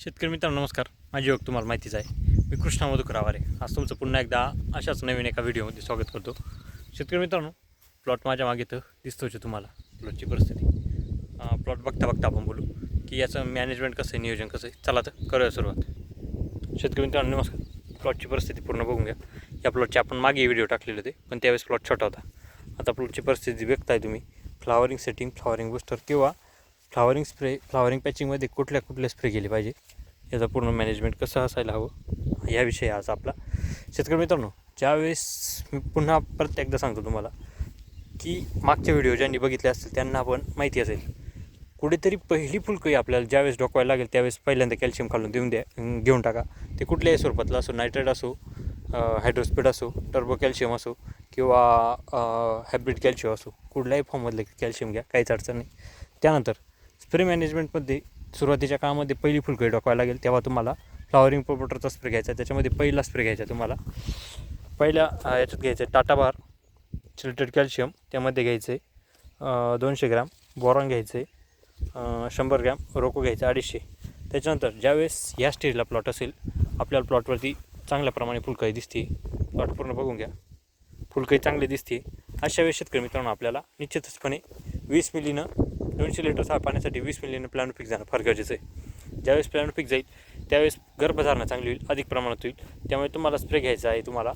शेतकरी मित्रांनो नमस्कार. माझी ओळख तुम्हाला माहितीच आहे. मी कृष्णा मधुकर आवारे आज तुमचं पुन्हा एकदा अशाच नवीन एका व्हिडिओमध्ये स्वागत करतो. शेतकरी मित्रांनो प्लॉट माझ्या मागे तर दिसतोच तुम्हाला प्लॉटची परिस्थिती. प्लॉट बघता बघता आपण बोलू की याचं मॅनेजमेंट कसं आहे नियोजन कसं आहे? चला तर करूया सुरुवात. शेतकरी मित्रांनो नमस्कार. प्लॉटची परिस्थिती पूर्ण बघून घ्या. या प्लॉटचे आपण मागे व्हिडिओ टाकलेले होते पण त्यावेळेस प्लॉट छोटा होता. आता प्लॉटची परिस्थिती बघताय तुम्ही. फ्लावरिंग सेटिंग फ्लावरिंग बुस्टर किंवा फ्लावरिंग स्प्रे फ्लावरिंग पॅचिंगमध्ये कुठल्या कुठल्या स्प्रे केले पाहिजे? याचा पूर्ण मॅनेजमेंट कसं असायला हवं? याविषयी आज आपला. शेतकरी मित्रांनो ज्यावेळेस मी पुन्हा परत एकदा सांगतो तुम्हाला की मागचे व्हिडिओ ज्यांनी बघितले असतील त्यांना पण माहिती असेल. कुठेतरी पहिली फुलकळी आपल्याला ज्यावेळेस डोकवायला लागेल त्यावेळेस पहिल्यांदा कॅल्शियम खालून देऊन द्या घेऊन टाका. ते कुठल्याही स्वरूपातलं असो नायट्रेट असो हायड्रोस्पीड असो टर्बो कॅल्शियम असो किंवा हायब्रिड कॅल्शियम असो कुठल्याही फॉर्ममधले कॅल्शियम घ्या काहीच अडचण नाही. त्यानंतर स्प्रे मॅनेजमेंटमध्ये सुरुवातीच्या काळामध्ये पहिली फुलकळी डोकायला लागेल तेव्हा तुम्हाला फ्लावरिंग प्रोपोटरचा स्प्रे घ्यायचा त्याच्यामध्ये पहिला स्प्रे घ्यायचा तुम्हाला. पहिल्या याच्यात घ्यायचं आहे टाटा बार चिल्टेड कॅल्शियम त्यामध्ये घ्यायचं आहे दोनशे ग्राम बोरॉन घ्यायचं आहे शंभर ग्रॅम रोको घ्यायचं अडीचशे. त्याच्यानंतर ज्यावेळेस या स्टेजला प्लॉट असेल आपल्याला प्लॉटवरती चांगल्या प्रमाणे फुलकळी दिसते. प्लॉट पूर्ण बघून घ्या. फुलकळी चांगली दिसते. अशा वेळेस शेतकरी मित्रांनो आपल्याला निश्चितचपणे वीस मिलीनं दोनशे लिटर सहा पाण्यासाठी वीस मिलीनं पीक जाणं फार गरजेचं आहे. ज्यावेळेस प्लॅन पीक जाईल त्यावेळेस गर्भधारणा चांगली होईल अधिक प्रमाणात होईल. त्यामुळे तुम्हाला स्प्रे घ्यायचा आहे तुम्हाला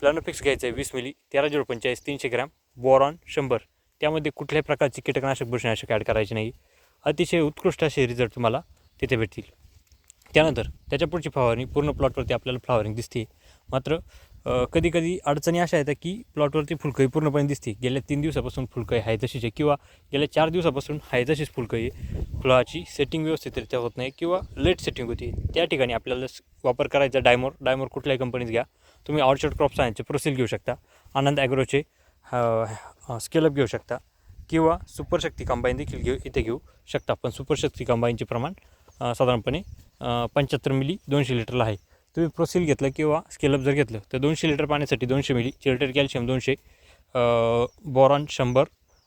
प्लॅनोफिक्स घ्यायचं आहे वीस मिली तेरा झिरो पंचेचाळीस तीनशे ग्रॅम बोरॉन शंभर. त्यामध्ये कुठल्याही प्रकारची कीटकनाशक बुरशीनाशक ॲड करायची नाही. अतिशय उत्कृष्ट असे रिझल्ट तुम्हाला तिथे भेटतील. त्यानंतर त्याच्या पुढची फवारणी पूर्ण प्लॉटवरती आपल्याला फ्लावरिंग दिसते मात्र कधी कधी अडचणी अशा आहेत की प्लॉटवरती फुलकळी पूर्णपणे दिसते. गेल्या तीन दिवसापासून फुलकळी आहे तशीच आहे किंवा गेल्या चार दिवसापासून आहे तशीच फुलकळी आहे. फुलाची सेटिंग व्यवस्थितरित्या होत नाही किंवा लेट सेटिंग होती. त्या ठिकाणी आपल्याला वापर करायचा डायमोर. डायमोर कुठल्याही कंपनीत घ्या. तुम्ही ऑर्चर्ड क्रॉप सायन्सचे प्रोसेल घेऊ शकता. आनंद ॲग्रोचे स्केलअप घेऊ शकता. किंवा सुपरशक्ती कंबाईन देखील घेऊ इथे घेऊ शकता. पण सुपरशक्ती कंबाईनचे प्रमाण साधारणपणे पंच्याहत्तर मिली दोनशे लिटरला आहे. तुम्ही प्रोसिल घेतलं किंवा स्केलअप जर घेतलं तर दोनशे लिटर पाण्यासाठी दोनशे मिली चिल्टर कॅल्शियम दोनशे बोरॉन शंभर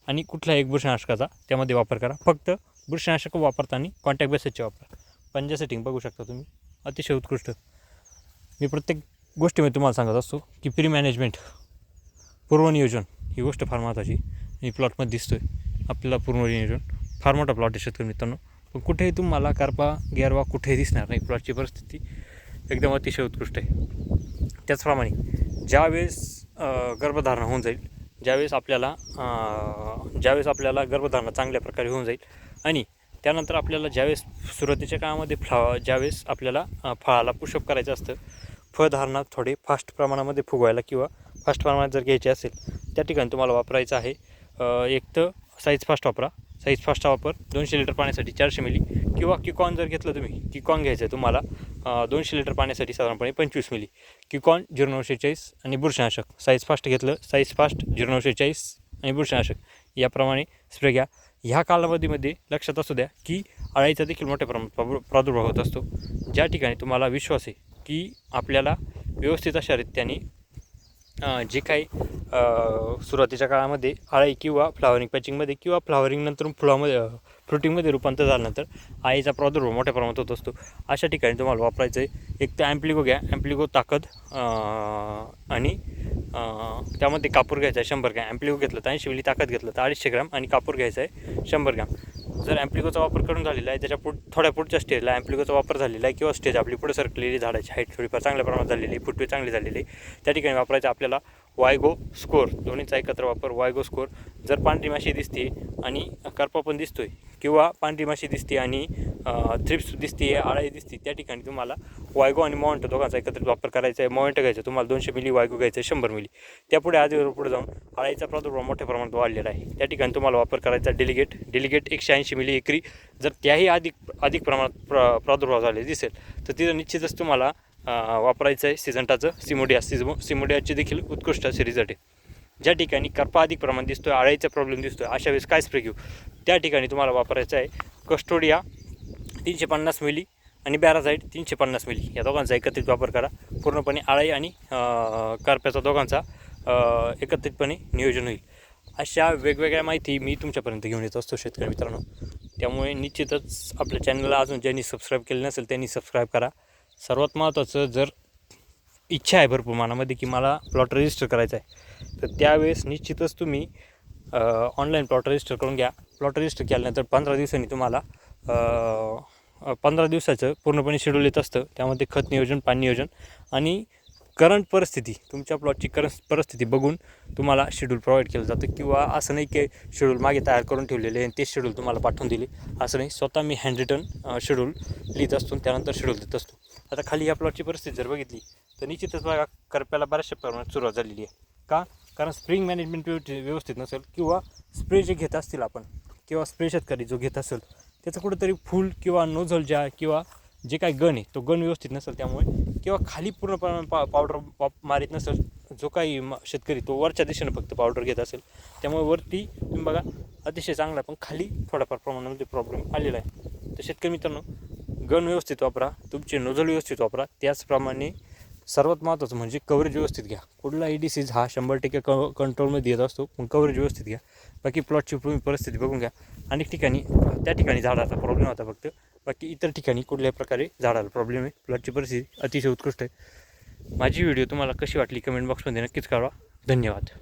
आणि कुठला एक बुरशीनाशकाचा त्यामध्ये वापर करा. फक्त बुरशीनाशक वापरताना कॉन्टॅक्ट बेसेसचे वापरा. पंजा सेटिंग बघू शकता तुम्ही. अतिशय उत्कृष्ट. मी प्रत्येक गोष्टीमध्ये तुम्हाला सांगत असतो की प्री मॅनेजमेंट पूर्वनियोजन ही गोष्ट फार महत्त्वाची मी प्लॉटमध्ये दिसतो आहे आपल्याला पूर्वनियोजन फार मोठा प्लॉट आहे शेतकरी मित्रांनो. पण कुठेही तुम्हाला करपा गेरवा कुठेही दिसणार नाही प्लॉटची परिस्थिती. एकदम अतिशय उत्कृष्ट आहे. त्याचप्रमाणे ज्यावेळेस गर्भधारणा होऊन जाईल ज्यावेळेस आपल्याला ज्यावेळेस आपल्याला गर्भधारणा चांगल्या प्रकारे होऊन जाईल आणि त्यानंतर आपल्याला ज्यावेळेस सुरुवातीच्या काळामध्ये फ्ला ज्यावेळेस आपल्याला फळाला पुशअप करायचं असतं फळधारणा थोडे फास्ट प्रमाणामध्ये फुगवायला किंवा फास्ट प्रमाणात जर घ्यायचे असेल त्या ठिकाणी तुम्हाला वापरायचं आहे एक तर साईज फास्ट वापरा साईज फास्टचा वापर दोनशे लिटर पाण्यासाठी चारशे मिली किंवा किकॉन जर घेतलं तुम्ही किकॉन घ्यायचं आहे तुम्हाला दोनशे लिटर पाण्यासाठी साधारणपणे पंचवीस मिली किकॉन झिरो नऊशे चाळीस आणि बुरशीनाशक. साईज फास्ट घेतलं साईज फास्ट झिरो नऊशे चाळीस आणि बुरशीनाशक. याप्रमाणे स्प्रे घ्या. ह्या कालावधीमध्ये लक्षात असू द्या की अळाईचा देखील मोठ्या प्रमाणात प्रादुर्भाव होत असतो. ज्या ठिकाणी तुम्हाला विश्वास आहे की आपल्याला व्यवस्थित अशा रीत्याने जे काही सुरुवातीच्या काळामध्ये आळी किंवा फ्लावरिंग पॅचिंगमध्ये किंवा फ्लावरिंगनंतर फुलामध्ये फ्रुटिंगमध्ये रूपांतर झाल्यानंतर आळीचा प्रादुर्भाव मोठ्या प्रमाणात होत असतो. अशा ठिकाणी तुम्हाला वापरायचं आहे एक तर ॲम्प्लिगो घ्या. ॲम्प्लिगो ताकद आणि त्यामध्ये कापूर घ्यायचा आहे शंभर ग्रॅम. ॲम्प्लिगो घेतलं तर ऐंशी मिली ताकद घेतलं तर अडीचशे ग्रॅम आणि कापूर घ्यायचा आहे शंभर ग्रॅम. जर ॲम्प्लिगोचा वापर करून झालेला आहे त्याच्या पुढ थोड्या पुढच्या स्टेजला ॲम्प्लिगोचा वापर झालेला आहे किंवा स्टेज आपली पुढे सरकलेली झाडाची हाईट थोडीफार चांगल्या प्रमाणात झालेली आहे फुटवे चांगली झालेली आहे त्या ठिकाणी वापरायचं आपल्याला वायगो स्कोर दोन्हीचा एकत्र वापर वायगो स्कोर जर पांढरी माशी दिसते आणि करपा पण दिसतोय किंवा पांढरी माशी दिसते आणि थ्रिप्स दिसते आळाई दिसते त्या ठिकाणी तुम्हाला वायगो आणि मॉन्ट दोघांचा एकत्रित वापर करायचा आहे. मॉन्ट घ्यायचं तुम्हाला दोनशे मिली वायगो घ्यायचं आहे शंभर मिली. त्यापुढे आधीवर पुढे जाऊन आळाईचा प्रादुर्भाव मोठ्या प्रमाणात वाढलेला आहे. त्या ठिकाणी तुम्हाला वापर करायचा डेलिगेट डेलिगेट एकशे ऐंशी मिली एकरी. जर त्याही अधिक अधिक प्रमाणात प्र प्रादुर्भाव झाले दिसेल तर तिथं निश्चितच तुम्हाला वापरायचं आहे सिझंटाचं सिमोडिया सिझमो सिमोडियाचे देखील उत्कृष्ट असे रिझल्ट आहे. ज्या ठिकाणी करपा अधिक प्रमाणात दिसतोय आळाईचा प्रॉब्लेम दिसतोय अशा वेळेस काय स्प्रे घेऊ? त्या ठिकाणी तुम्हाला वापरायचं आहे कस्टोडिया तीनशे पन्नास मिली आणि बॅराझाईट तीनशे पन्नास मिली. या दोघांचा एकत्रित वापर करा. पूर्णपणे आळाई आणि कारप्याचा दोघांचा एकत्रितपणे नियोजन होईल. अशा वेगवेगळ्या माहिती मी तुमच्यापर्यंत घेऊन येत असतो शेतकरी मित्रांनो. त्यामुळे निश्चितच आपल्या चॅनलला अजून ज्यांनी सबस्क्राईब केले नसेल त्यांनी सबस्क्राईब करा. सर्वात महत्त्वाचं जर इच्छा आहे भरपूर मनामध्ये की मला प्लॉट रजिस्टर करायचा आहे तर त्यावेळेस निश्चितच तुम्ही ऑनलाईन प्लॉट रजिस्टर करून घ्या. प्लॉट रजिस्टर केल्यानंतर पंधरा दिवसांनी तुम्हाला पंधरा दिवसाचं पूर्णपणे शेड्यूल येत असतं. त्यामध्ये खत नियोजन पाणी नियोजन आणि करंट परिस्थिती तुमच्या प्लॉटची करंट परिस्थिती बघून तुम्हाला शेड्यूल प्रोव्हाइड केलं जातं किंवा असं नाही की शेड्यूल मागे तयार करून ठेवलेले आणि ते शेड्यूल तुम्हाला पाठवून दिले. असं नाही. स्वतः मी हँड रिटर्न शेड्यूल लिहित असतो त्यानंतर शेड्यूल देत असतो. आता खाली या प्लॉटची परिस्थिती जर बघितली तर निश्चितच बघा करप्याला बऱ्याचशा प्रमाणात सुरुवात झालेली आहे. का? कारण स्प्रिंग मॅनेजमेंट व्यवस्थित नसेल किंवा स्प्रे जे घेत असतील आपण किंवा स्प्रे शेतकरी जो घेत असेल त्याचं कुठंतरी फुल किंवा नोझल ज्या किंवा जे काय गण आहे तो गण व्यवस्थित नसेल त्यामुळे किंवा खाली पूर्णपणे पा पावडर वाप मारीत नसेल जो काही शेतकरी तो वरच्या दिशेने फक्त पावडर घेत असेल त्यामुळे वरती तुम्ही बघा अतिशय चांगला आहे, पण खाली थोड्याफार प्रमाणामध्ये प्रॉब्लेम आलेला आहे. तर शेतकरी मित्रांनो गण व्यवस्थित वापरा तुमचे नोझल व्यवस्थित वापरा त्याचप्रमाणे सर्वात महत्त्वाचं म्हणजे कव्हरेज व्यवस्थित घ्या. कुठलाही डिसीज हा शंभर टक्के क कंट्रोलमध्ये येत असतो पण कव्हरेज व्यवस्थित घ्या. बाकी प्लॉटची तुम्ही परिस्थिती बघून घ्या. अनेक ठिकाणी त्या ठिकाणी झाडाचा प्रॉब्लेम होता फक्त. बाकी इतर ठिकाणी कुठल्याही प्रकारे झाडाला प्रॉब्लेम आहे. प्लॉटची परिस्थिती अतिशय उत्कृष्ट आहे. माझी व्हिडिओ तुम्हाला कशी वाटली कमेंट बॉक्समध्ये नक्कीच कळवा. धन्यवाद.